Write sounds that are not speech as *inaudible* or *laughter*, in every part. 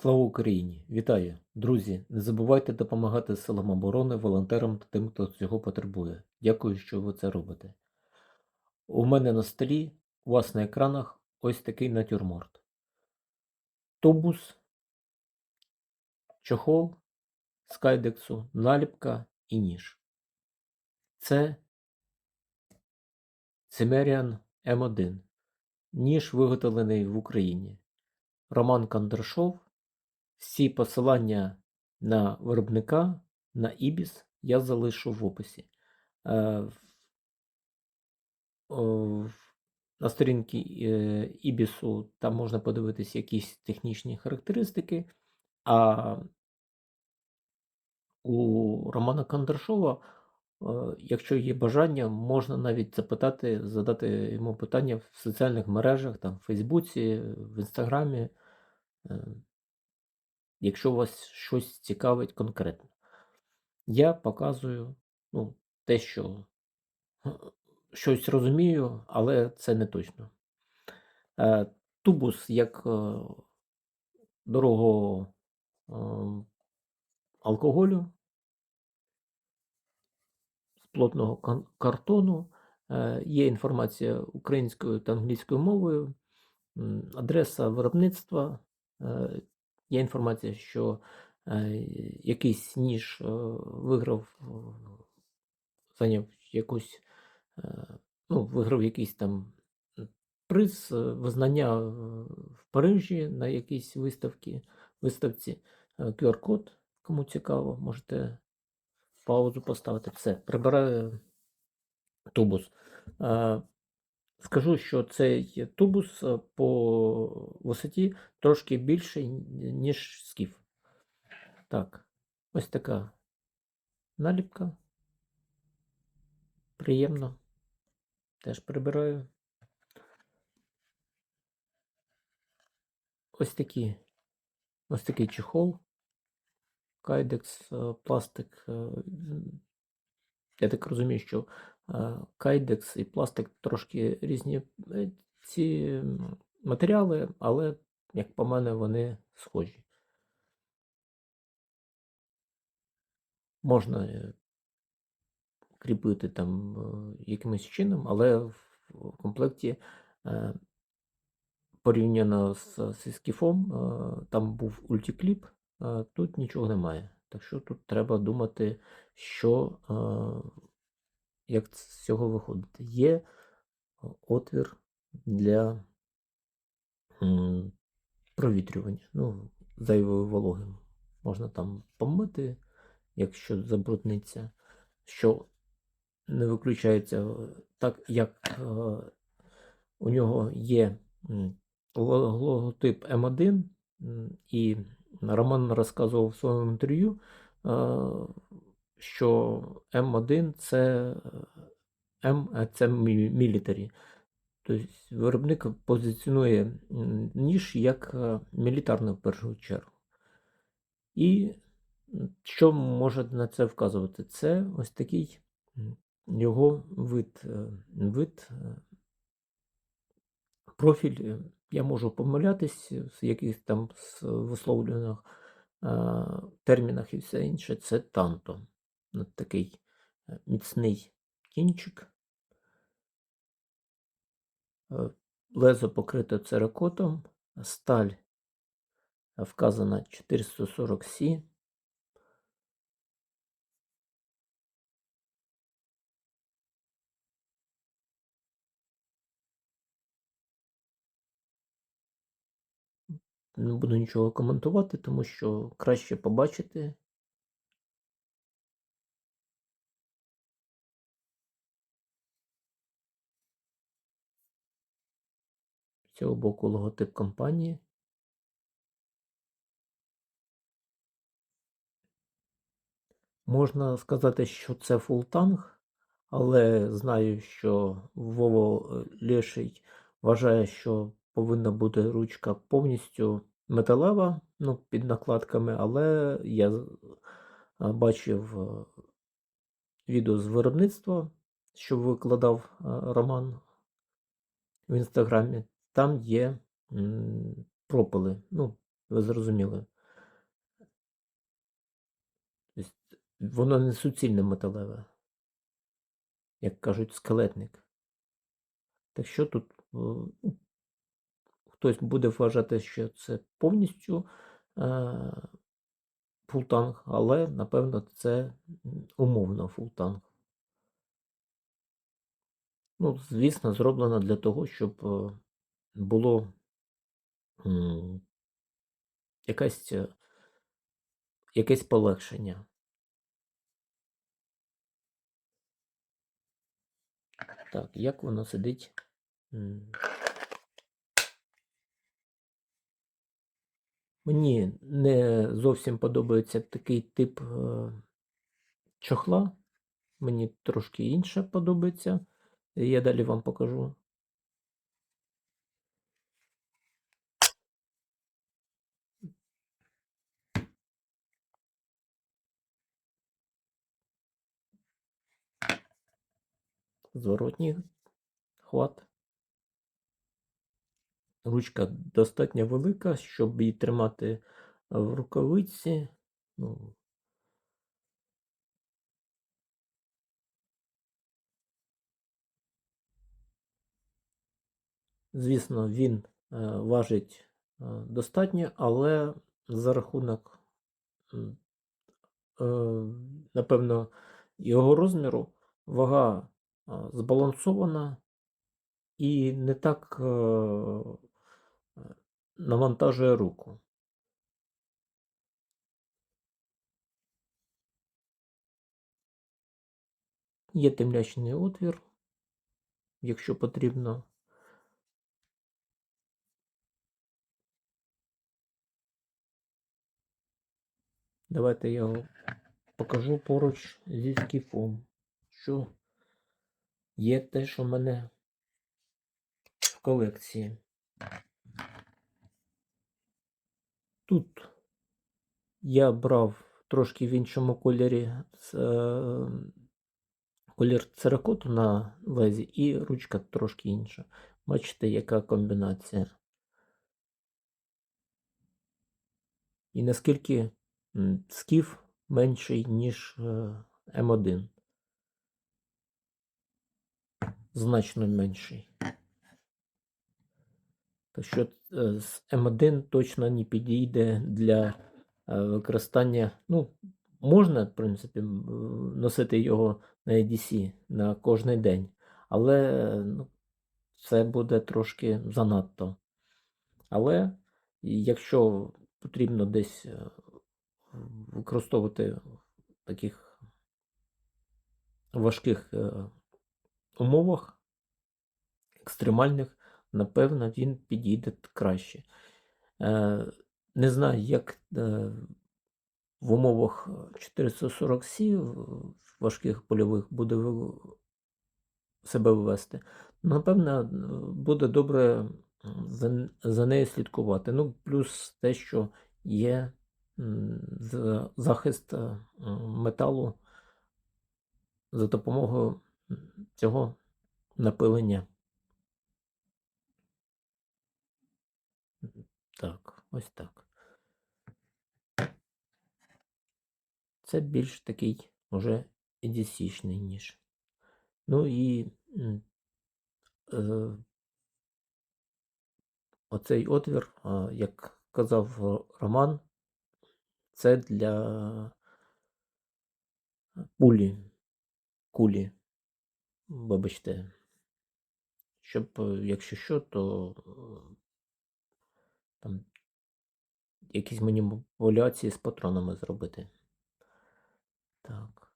Слава Україні! Вітаю! Друзі! Не забувайте допомагати силам оборони, волонтерам та тим, хто цього потребує. Дякую, що ви це робите. У мене на столі, у вас на екранах, ось такий натюрморт. Тубус, чохол, з кайдексу, наліпка і ніж. Це Cimmerian М1. Ніж виготовлений в Україні. Роман Кондрашов. Всі посилання на виробника, на Ібіс я залишу в описі. Е, На сторінці е, Ібісу там можна подивитись якісь технічні характеристики, а у Романа Кондрашова, е, якщо є бажання, можна навіть запитати, задати йому питання в соціальних мережах, там, в Фейсбуці, в Інстаграмі. Якщо вас щось цікавить конкретно. Я показую ну, те, що *clears throat* щось розумію, але це не точно. Е, Тубус як е, дорогого е, алкоголю з плотного картону. Е, Є інформація українською та англійською мовою, адреса виробництва. Є інформація, що е, якийсь ніж е, виграв, зайняв якусь, е, ну, виграв якийсь там приз, визнання в Парижі на якійсь виставці. виставці. QR-код, кому цікаво, можете паузу поставити. Все, прибираю тубус. Скажу, що цей тубус е, по висоті трошки більший, ніж скіф. Так, ось така наліпка. Приємно. Теж прибираю. Ось такі, ось такий чехол. Кайдекс, е, пластик. е, Я так розумію, що кайдекс і пластик трошки різні е, ці матеріали, але, як по мене, вони схожі. Можна е, кріпити там е, якимось чином, але в комплекті порівняно з, зі там був ультікліп, тут нічого немає. Так що тут треба думати, що як з цього виходити. Є отвір для провітрювання, ну, зайвої вологи. Можна там помити, якщо забрудниться, що не виключається, е, так як е, у нього є логотип М1, і Роман розказував в своєму інтерв'ю, е, що М1 це е, М це мілітарі. Тобто виробник позиціонує ніж як е, мілітарну в першу чергу. І що може на це вказувати? Це ось такий його вид, е, вид профіль. Я можу помилятись в якихось там е, термінах і все інше. Це танто. От такий е, міцний кінчик. Е, Лезо покрите церакотом, сталь вказана 440 Сі. Не буду нічого коментувати, тому що краще побачити. Цього боку логотип компанії. Можна сказати, що це фултанг, але знаю, що Вово е, Леший вважає, що повинна бути ручка повністю металева, ну, під накладками, але я бачив е, відео з виробництва, що викладав е, Роман в інстаграмі. Там є пропили, ну, Ви зрозуміли. Воно не суцільне металеве, як кажуть, скелетник. Так що тут ну, хтось буде вважати, що це повністю е, фултанг, але напевно це умовно фултанг. Ну, звісно, зроблено для того, щоб е, було м, якась, е, якесь полегшення. Так, як воно сидить? Мені не зовсім подобається такий тип е, чохла. Мені трошки інше подобається. Я далі вам покажу. Зворотній хват. Ручка достатньо велика, щоб її тримати в рукавиці. Ну, звісно, він е, важить е, достатньо, але за рахунок, е, напевно, його розміру вага е, збалансована і не так е, навантажує руку. Є темлячний отвір, якщо потрібно. Давайте я його покажу поруч зі скіфом, що є те, що в мене в колекції. Тут я брав трошки в іншому кольорі е, колір церакоту на лезі і ручка трошки інша. Бачите, яка комбінація. І наскільки скіф менший, ніж е, М1. Значно менший. Так що е, з М1 точно не підійде для е, використання. Ну, можна, в принципі, носити його на EDC на кожний день, але е, ну, це буде трошки занадто. Але якщо потрібно десь е, використовувати таких важких е, умовах, екстремальних, напевно, він підійде краще. Е, Не знаю, як е, в умовах 440C важких польових буде себе ввести. Напевно, е, буде добре за, за нею слідкувати. Ну, плюс те, що є захист е, металу за допомогою цього напилення. Так, ось так. Це більш такий уже EDC-шний ніж. Ну і е, оцей отвір, як казав Роман, це для пулі, кулі. Вибачте. Щоб, е, якщо що, то е, там якісь маніпуляції з патронами зробити. Так.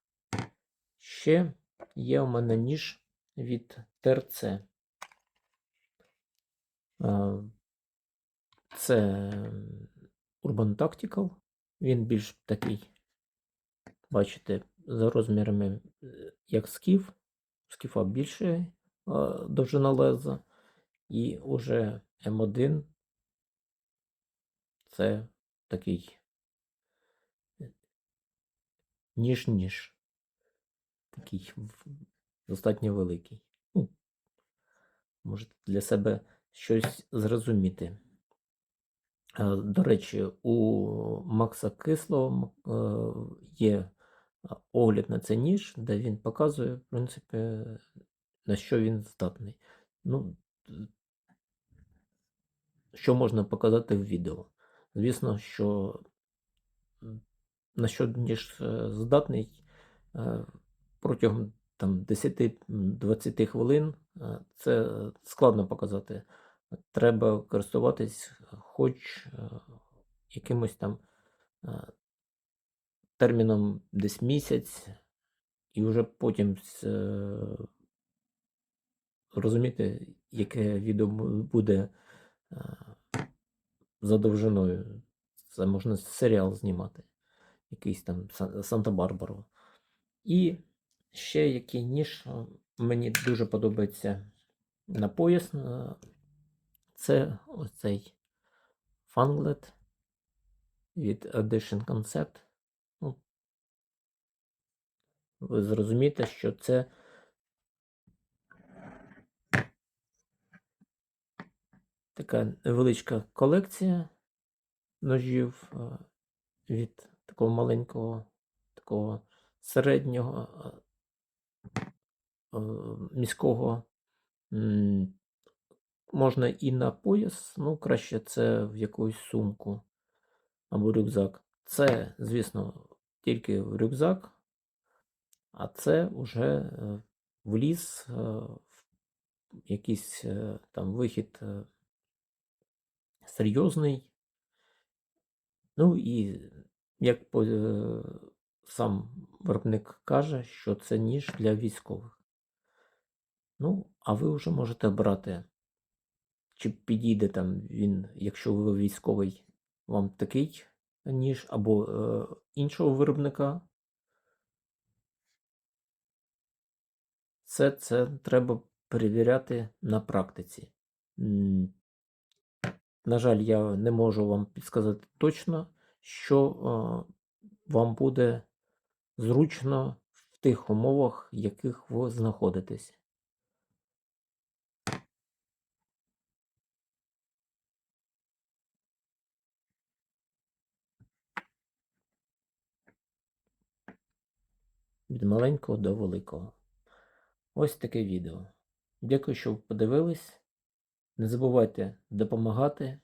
Ще є у мене ніж від ТРЦ. Це Urban Tactical. Він більш такий, бачите, за розмірами, е, як скіф. Скіфа більше е, довжина леза. І уже М1 це такий е, ніж-ніж. Такий достатньо великий. Ну, можете для себе щось зрозуміти. Е, До речі, у Макса Кислого е, є огляд на цей ніж, де він показує, в принципі, на що він здатний. Ну, що можна показати в відео. Звісно, що на що ніж е, здатний е, протягом там, 10-20 хвилин е, це складно показати. Треба користуватись хоч якимось там терміном десь місяць, і вже потім е, розуміти, яке відео буде е, за довжиною. Це можна серіал знімати, якийсь там Санта-Барбару. І ще який ніж е, мені дуже подобається на пояс. Це оцей Fanglet від Edition Concept. Ви зрозумієте, що це така невеличка колекція ножів від такого маленького, такого середнього міського. Можна і на пояс, ну краще це в якусь сумку або рюкзак. Це, звісно, тільки в рюкзак, а це вже е, в ліс, е, в якийсь е, там вихід серйозний. Ну і як сам виробник каже, що це ніж для військових. Ну, а ви вже можете брати, чи підійде там він, якщо ви військовий, вам такий ніж або е, іншого виробника. Все це треба перевіряти на практиці. На жаль, я не можу вам підсказати точно, що вам буде зручно в тих умовах, в яких ви знаходитесь. Від маленького до великого. Ось таке відео. Дякую, що ви подивились. Не забувайте допомагати.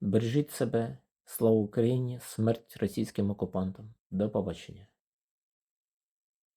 Бережіть себе. Слава Україні! Смерть російським окупантам. До побачення.